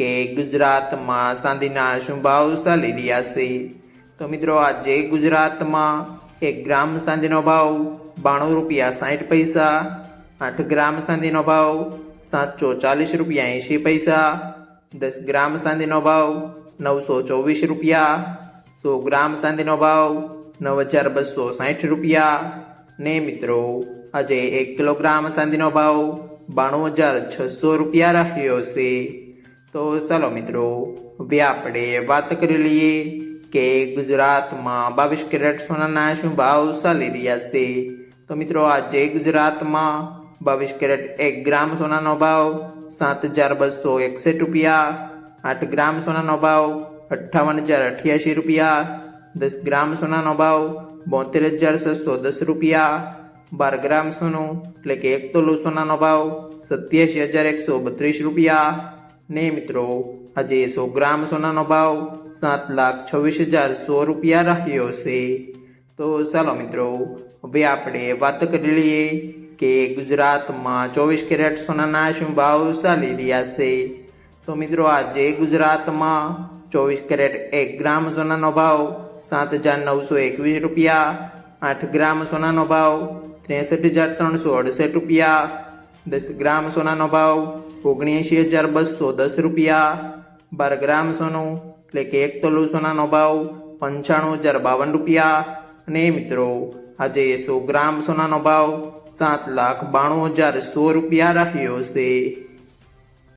કે ગુજરાતમાં ચાંદીના શું ભાવ ચાલી રહ્યા છે. તો મિત્રો, આજે ગુજરાતમાં એક ગ્રામ ચાંદીનો ભાવ બાણું રૂપિયા સાઠ પૈસા, આઠ ગ્રામ ચાંદીનો ભાવ સાતસો ચાલીસ રૂપિયા એંશી પૈસા, દસ ગ્રામ ચાંદીનો ભાવ નવસો ચોવીસ રૂપિયા, સો ગ્રામ ચાંદીનો ભાવ નવ હજાર બસો સાઠ રૂપિયા. ને મિત્રો, આજે એક કિલોગ્રામ ચાંદીનો ભાવ બાણું હજાર છસો રૂપિયા રહ્યો છે. તો ચાલો મિત્રો, હવે આપણે વાત કરી લઈએ કે ગુજરાતમાં બાવીસ કેરેટ સોનાના શું ભાવ ચાલી રહ્યા છે. તો મિત્રો, આજે ગુજરાતમાં બાવીસ કેરેટ એક ગ્રામ સોનાનો ભાવ સાત હજાર બસો એકસઠ રૂપિયા, આઠ ગ્રામ સોનાનો ભાવ અઠ્ઠાવન હજાર અઠ્યાસી રૂપિયા, દસ ગ્રામ સોનાનો ભાવ બોતેર હજાર છસો દસ રૂપિયા, બાર ગ્રામ સોનું એટલે કે એક તોલું સોનાનો ભાવ સત્યાસી હજાર એકસો બત્રીસ રૂપિયા ને મિત્રો, આજે સો ગ્રામ સોનાનો ભાવ સાત લાખ છવ્વીસ હજાર સો રૂપિયા રહ્યો છે. તો ચાલો મિત્રો, હવે આપણે વાત કરી લઈએ કે ગુજરાતમાં ચોવીસ કેરેટ સોનાના શું ભાવ ચાલી રહ્યા છે. તો મિત્રો, આજે ગુજરાતમાં ચોવીસ કેરેટ એક ગ્રામ સોનાનો ભાવ સાત હજાર નવસો એકવીસ રૂપિયા, આઠ ગ્રામ સોનાનો ભાવ ત્રેસઠ હજાર ત્રણસો અડસઠ રૂપિયા, દસ ગ્રામ સોનાનો ભાવ ઓગણએંશી હજાર બસો દસ રૂપિયા, બાર ગ્રામ સોનું, એટલે કે એક તોલું સોનાનો ભાવ પંચાણું હજાર બાવન રૂપિયા. અને મિત્રો, આજે સો ગ્રામ સોનાનો ભાવ સાત લાખ બાણું હજાર સો રૂપિયા રાખ્યો છે.